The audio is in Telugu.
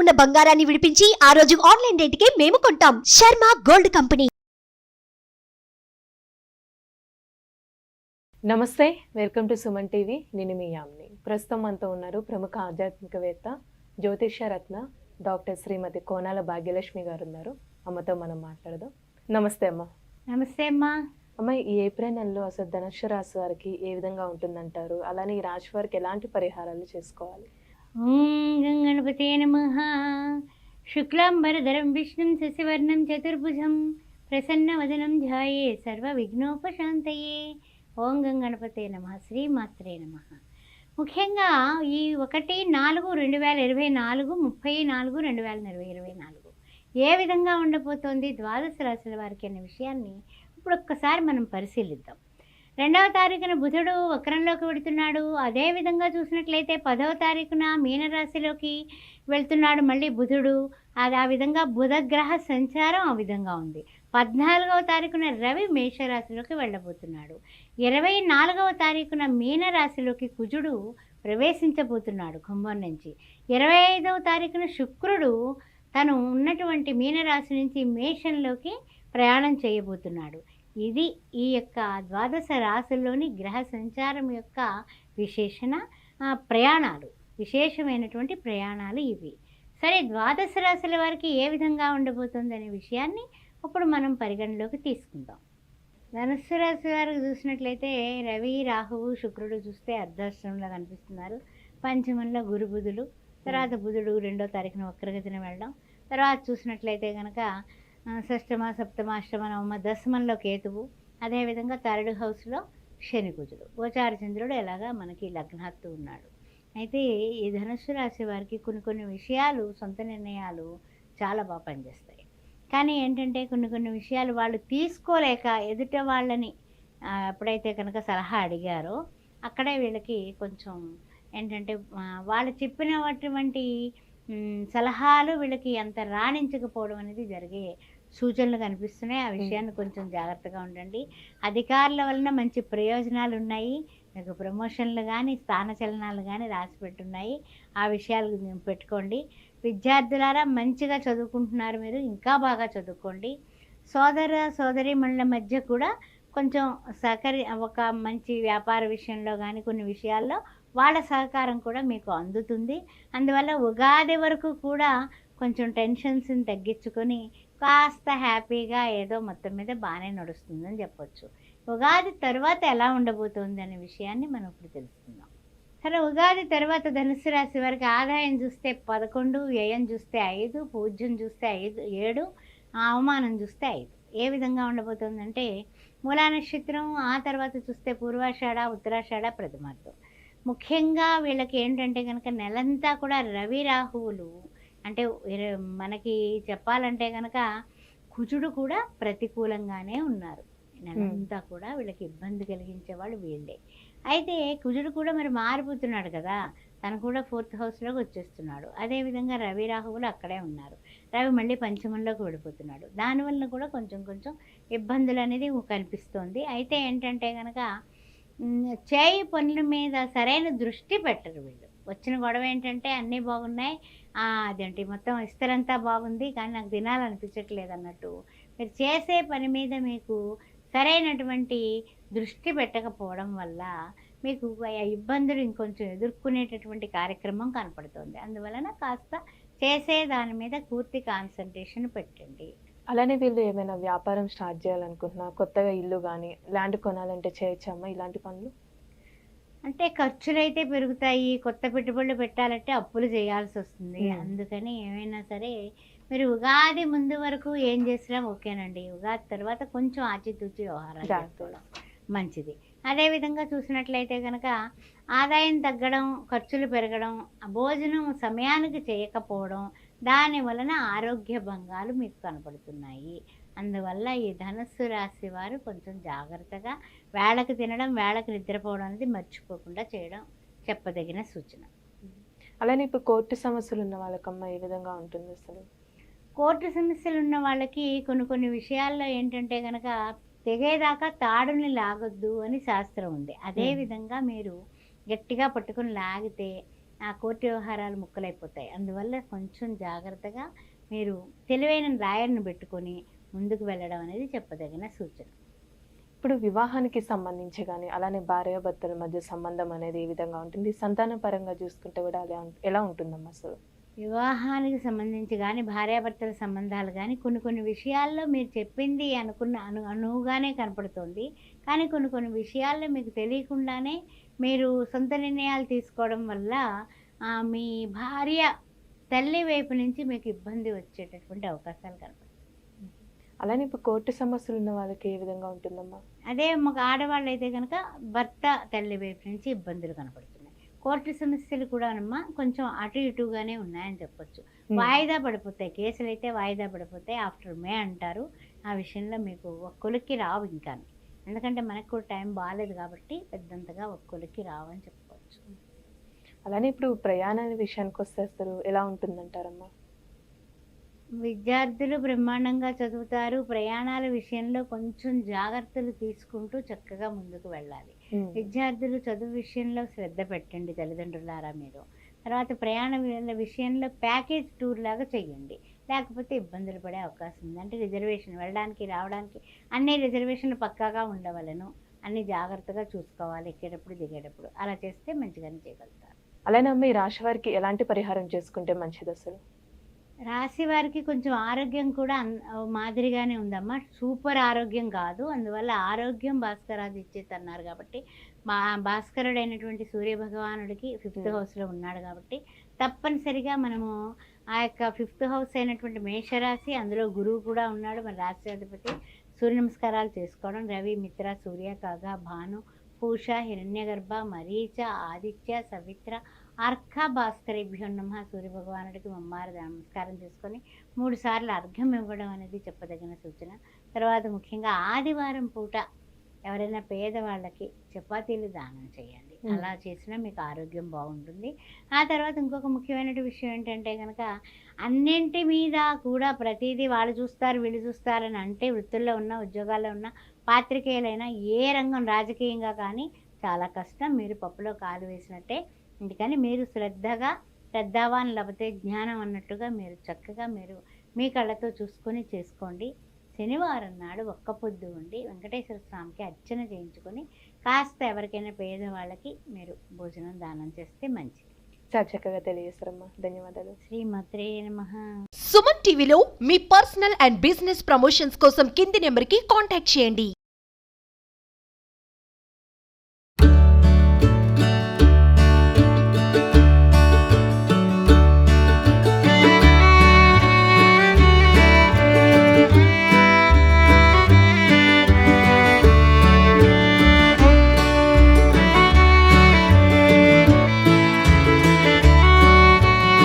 ఉన్న బంగారాన్ని విడిపించి ఆ రోజు ఆన్లైన్ రేటుకే మేము కొంటాం. Sharma gold company. నమస్తే వెల్కమ్ టు సుమన్ టీవీ. నేను మీ యామ్ని. ప్రస్తుతం మనతో ఉన్నారు ప్రముఖ ఆధ్యాత్మికవేత్త జ్యోతిష్య రత్న డాక్టర్ శ్రీమతి కోనాల భాగ్యలక్ష్మి గారు ఉన్నారు అమ్మతో మనం మాట్లాడదాం. నమస్తే అమ్మ. నమస్తే అమ్మా. అమ్మ ఈ ఏప్రిల్ నెలలో అసలు ధనుస్సు రాశి వారికి ఏ విధంగా ఉంటుందంటారు? అలానే ఈ రాశి వారికి ఎలాంటి పరిహారాలు చేసుకోవాలి? ఓం గం గణపతే నమ శుక్లాంబరధరం విష్ణుం శశివర్ణం చతుర్భుజం ప్రసన్నవదనం ధ్యాయే సర్వ విఘ్నోపశాంతయే ఓం గం గణపతే నమ శ్రీమాత్రే నమ ముఖ్యంగా ఈ ఒకటి నాలుగు రెండు వేల ఇరవై నాలుగు ముప్పై నాలుగు రెండు వేల ఇరవై ఇరవై నాలుగు ఏ విధంగా ఉండబోతోంది ద్వాదశ రాశుల వారికి అనే విషయాన్ని ఇప్పుడు ఒక్కసారి మనం పరిశీలిద్దాం. రెండవ తారీఖున బుధుడు వక్రంలోకి వెళుతున్నాడు అదే విధంగా చూసినట్లయితే పదవ తారీఖున మీనరాశిలోకి వెళ్తున్నాడు మళ్ళీ బుధుడు. అది ఆ విధంగా బుధగ్రహ సంచారం ఆ విధంగా ఉంది. పద్నాలుగవ తారీఖున రవి మేషరాశిలోకి వెళ్ళబోతున్నాడు. ఇరవై నాలుగవ తారీఖున మీనరాశిలోకి కుజుడు ప్రవేశించబోతున్నాడు కుంభం నుంచి. ఇరవై ఐదవ తారీఖున శుక్రుడు తను ఉన్నటువంటి మీనరాశి నుంచి మేషంలోకి ప్రయాణం చేయబోతున్నాడు. ఇది ఈ యొక్క ద్వాదశ రాశుల్లోని గ్రహ సంచారం యొక్క విశేషణ ప్రయాణాలు. విశేషమైనటువంటి ప్రయాణాలు ఇవి. సరే ద్వాదశ రాశుల వారికి ఏ విధంగా ఉండబోతుంది అనే విషయాన్ని ఇప్పుడు మనం పరిగణలోకి తీసుకుందాం. ధనుస్సు రాశి వారికి చూసినట్లయితే రవి రాహువు శుక్రుడు చూస్తే అర్ధాశ్రమంలో కనిపిస్తున్నారు. పంచమంలో గురు బుధులు తర్వాత బుధుడు రెండో తారీఖున వక్రగతిన వెళ్ళడం. తర్వాత చూసినట్లయితే కనుక షష్టమ సప్తమ అష్టమ నవమ దశమంలో కేతువు. అదేవిధంగా థర్డ్ హౌస్లో శని కుజుడు. గోచార చంద్రుడు ఎలాగా మనకి లగ్నాత్తు ఉన్నాడు. అయితే ఈ ధనుస్సు రాశి వారికి కొన్ని కొన్ని విషయాలు సొంత నిర్ణయాలు చాలా బాగా పనిచేస్తాయి. కానీ ఏంటంటే కొన్ని కొన్ని విషయాలు వాళ్ళు తీసుకోలేక ఎదుట వాళ్ళని ఎప్పుడైతే కనుక సలహా అడిగారో అక్కడే వీళ్ళకి కొంచెం ఏంటంటే వాళ్ళు చెప్పినటువంటి సలహాలు వీళ్ళకి అంత రాణించకపోవడం అనేది జరిగే సూచనలు కనిపిస్తున్నాయి. ఆ విషయాన్ని కొంచెం జాగ్రత్తగా ఉండండి. అధికారుల వలన మంచి ప్రయోజనాలు ఉన్నాయి. మీకు ప్రమోషన్లు కానీ స్థానచలనాలు కానీ రాసి పెట్టున్నాయి. ఆ విషయాలు పెట్టుకోండి. విద్యార్థులారా మంచిగా చదువుకుంటున్నారు మీరు ఇంకా బాగా చదువుకోండి. సోదర సోదరీమణుల మధ్య కూడా కొంచెం సహకరి ఒక మంచి వ్యాపార విషయంలో కానీ కొన్ని విషయాల్లో వాళ్ళ సహకారం కూడా మీకు అందుతుంది. అందువల్ల ఉగాది వరకు కూడా కొంచెం టెన్షన్స్ని తగ్గించుకొని కాస్త హ్యాపీగా ఏదో మొత్తం మీద బాగానే నడుస్తుందని చెప్పొచ్చు. ఉగాది తర్వాత ఎలా ఉండబోతోంది అనే విషయాన్ని మనం ఇప్పుడు తెలుసుకుందాం. సరే ఉగాది తర్వాత ధనుసు రాశి వారికి ఆదాయం చూస్తే పదకొండు వ్యయం చూస్తే ఐదు పూజ్యం చూస్తే ఐదు ఏడు అవమానం చూస్తే ఐదు. ఏ విధంగా ఉండబోతుందంటే మూలా నక్షత్రం ఆ తర్వాత చూస్తే పూర్వాషాఢ ఉత్తరాషాఢ ప్రథమార్థం ముఖ్యంగా వీళ్ళకి ఏంటంటే కనుక నెలంతా కూడా రవి రాహువులు అంటే మనకి చెప్పాలంటే కనుక కుజుడు కూడా ప్రతికూలంగానే ఉన్నారు. నెలంతా కూడా వీళ్ళకి ఇబ్బంది కలిగించే వాళ్ళు వీళ్ళే. అయితే కుజుడు కూడా మరి మారిపోతున్నాడు కదా తను కూడా ఫోర్త్ హౌస్లోకి వచ్చేస్తున్నాడు. అదేవిధంగా రవి రాహువులు అక్కడే ఉన్నారు. రవి మళ్ళీ పంచమంలోకి వెళ్ళిపోతున్నాడు. దానివల్ల కూడా కొంచెం కొంచెం ఇబ్బందులు అనేది కనిపిస్తోంది. అయితే ఏంటంటే కనుక చేయి పనుల మీద సరైన దృష్టి పెట్టరు వీళ్ళు. వచ్చిన గొడవ ఏంటంటే అన్నీ బాగున్నాయి అదేంటి మొత్తం ఇస్తరంతా బాగుంది కానీ నాకు తినాలనిపించట్లేదు అన్నట్టు మీరు చేసే పని మీద మీకు సరైనటువంటి దృష్టి పెట్టకపోవడం వల్ల మీకు ఆ ఇబ్బందులు ఇంకొంచెం ఎదుర్కొనేటటువంటి కార్యక్రమం కనపడుతుంది. అందువలన కాస్త చేసే దాని మీద పూర్తి కాన్సన్ట్రేషన్ పెట్టండి. అలానే వీళ్ళు ఏమైనా వ్యాపారం స్టార్ట్ చేయాలనుకుంటున్నా కొత్తగా ఇల్లు కానీ ల్యాండ్ కొనాలంటే చేయొచ్చమ్మా ఇలాంటి పనులు? అంటే ఖర్చులు అయితే పెరుగుతాయి కొత్త పెట్టుబడులు పెట్టాలంటే అప్పులు చేయాల్సి వస్తుంది. అందుకని ఏమైనా సరే మీరు ఉగాది ముందు వరకు ఏం చేసినా ఓకేనండి ఉగాది తర్వాత కొంచెం ఆచితూచి వ్యవహారాలు. చేసుకోవడం మంచిది అదేవిధంగా చూసినట్లయితే కనుక ఆదాయం తగ్గడం ఖర్చులు పెరగడం భోజనం సమయానికి చేయకపోవడం దాని వలన ఆరోగ్య భంగాలు మీకు కనపడుతున్నాయి అందువల్ల ఈ ధనస్సు రాశి వారు కొంచెం జాగ్రత్తగా వేళకు తినడం వేళకు నిద్రపోవడం అనేది మర్చిపోకుండా చేయడం చెప్పదగిన సూచన. అలానే ఇప్పుడు కోర్టు సమస్యలు ఉన్న వాళ్ళకమ్మా ఏ విధంగా ఉంటుంది అసలు? కోర్టు సమస్యలు ఉన్న వాళ్ళకి కొన్ని కొన్ని విషయాల్లో ఏంటంటే కనుక తెగేదాకా తాడుని లాగొద్దు అని శాస్త్రం ఉంది. అదే Hmm. విధంగా మీరు గట్టిగా పట్టుకొని లాగితే ఆ కోర్టు వ్యవహారాలు ముక్కలైపోతాయి. అందువల్ల కొంచెం జాగ్రత్తగా మీరు తెలివైన లాయర్ని పెట్టుకొని ముందుకు వెళ్ళడం అనేది చెప్పదగిన సూచన. ఇప్పుడు వివాహానికి సంబంధించి కానీ అలానే భార్యాభర్తల మధ్య సంబంధం అనేది ఏ విధంగా ఉంటుంది? సంతాన పరంగా చూసుకుంటే కూడా అలా ఎలా ఉంటుందమ్మా అసలు? వివాహానికి సంబంధించి కానీ భార్యాభర్తల సంబంధాలు కానీ కొన్ని కొన్ని విషయాల్లో మీరు చెప్పింది అనుకున్న అను అనువుగానే కనపడుతుంది. కానీ కొన్ని కొన్ని విషయాల్లో మీకు తెలియకుండానే మీరు సొంత నిర్ణయాలు తీసుకోవడం వల్ల మీ భార్య తల్లి వైపు నుంచి మీకు ఇబ్బంది వచ్చేటటువంటి అవకాశాలు కనపడతాయి అలానే ఇప్పుడు కోర్టు సమస్యలు ఉన్న వాళ్ళకి ఏ విధంగా ఉంటుందమ్మా? అదే ఒక ఆడవాళ్ళు అయితే కనుక భర్త తల్లి వైపు నుంచి ఇబ్బందులు కనపడుతున్నాయి. కోర్టు సమస్యలు కూడా అమ్మా కొంచెం అటు ఇటుగానే ఉన్నాయని చెప్పొచ్చు. వాయిదా పడిపోతాయి. కేసులు అయితే వాయిదా పడిపోతాయి. ఆఫ్టర్ మే అంటారు. ఆ విషయంలో మీకు ఒక్కొలికి రావు ఇంకా ఎందుకంటే మనకు కూడా టైం బాగాలేదు కాబట్టి పెద్దంతగా ఒక్కొలికి రావు అని చెప్పుకోవచ్చు అలానే ఇప్పుడు ప్రయాణాల విషయానికి వస్తే అసలు ఎలా ఉంటుందంటారమ్మా? విద్యార్థులు బ్రహ్మాండంగా చదువుతారు. ప్రయాణాల విషయంలో కొంచెం జాగ్రత్తలు తీసుకుంటూ చక్కగా ముందుకు వెళ్ళాలి. విద్యార్థులు చదువు విషయంలో శ్రద్ధ పెట్టండి తల్లిదండ్రులారా మీరు. తర్వాత ప్రయాణ విషయంలో ప్యాకేజ్ టూర్ లాగా చేయండి లేకపోతే ఇబ్బందులు పడే అవకాశం ఉంది. అంటే రిజర్వేషన్ వెళ్ళడానికి రావడానికి అన్ని రిజర్వేషన్లు పక్కాగా ఉండవలను. అన్ని జాగ్రత్తగా చూసుకోవాలి ఎక్కేటప్పుడు దిగేటప్పుడు. అలా చేస్తే మంచిగానే చేయగలుగుతారు. అలానే ఈ రాశి వారికి ఎలాంటి పరిహారం చేసుకుంటే మంచిది అసలు రాశి వారికి కొంచెం ఆరోగ్యం కూడా అన్- మాదిరిగానే ఉందమ్మా. సూపర్ ఆరోగ్యం కాదు. అందువల్ల ఆరోగ్యం భాస్కరాది ఇచ్చేది అన్నారు కాబట్టి మా భాస్కరుడు అయినటువంటి సూర్య భగవానుడికి ఫిఫ్త్. హౌస్లో ఉన్నాడు కాబట్టి తప్పనిసరిగా మనము ఆ యొక్క ఫిఫ్త్ హౌస్ అయినటువంటి మేషరాశి అందులో గురువు కూడా ఉన్నాడు. మన రాష్ట్రాధిపతి సూర్య నమస్కారాలు చేసుకోవడం రవి మిత్ర సూర్య కాగా భాను పూష హిరణ్యగర్భ మరీచ ఆదిత్య సవిత్ర అర్ఘ భాస్కరేభ్యో నమ సూర్య భగవానుడికి మమ్మారు నమస్కారం చేసుకొని మూడు సార్లు అర్ఘ్యం ఇవ్వడం అనేది చెప్పదగిన సూచన. తర్వాత ముఖ్యంగా ఆదివారం పూట ఎవరైనా పేదవాళ్ళకి చపాతీలు దానం చేయండి. అలా చేసినా మీకు ఆరోగ్యం బాగుంటుంది. ఆ తర్వాత ఇంకొక ముఖ్యమైన విషయం ఏంటంటే కనుక అన్నింటి మీద కూడా ప్రతిదీ వాళ్ళు చూస్తారు వీళ్ళు చూస్తారని అంటే వృత్తుల్లో ఉన్న ఉద్యోగాల్లో ఉన్న పాత్రికేయులైనా ఏ రంగం రాజకీయంగా కానీ చాలా కష్టం. మీరు పప్పులో కాలు వేసినట్టే అందుకని మీరు శ్రద్ధగా శ్రద్ధావాన్ లేకపోతే జ్ఞానం అన్నట్టుగా మీరు చక్కగా మీరు మీ కళ్ళతో చూసుకొని చేసుకోండి. శనివారం నాడు ఒక్క పొద్దు ఉండి వెంకటేశ్వర స్వామికి అర్చన చేయించుకొని కాస్త ఎవరికైనా పేదవాళ్ళకి మీరు భోజనం దానం చేస్తే మంచిది. చాలా చక్కగా తెలియజేస్తారమ్మా ధన్యవాదాలు. శ్రీమత్రే నమ. సుమన్ టీవీలో మీ పర్సనల్ అండ్ బిజినెస్ ప్రమోషన్స్ కోసం కింది నెంబర్కి కాంటాక్ట్ చేయండి.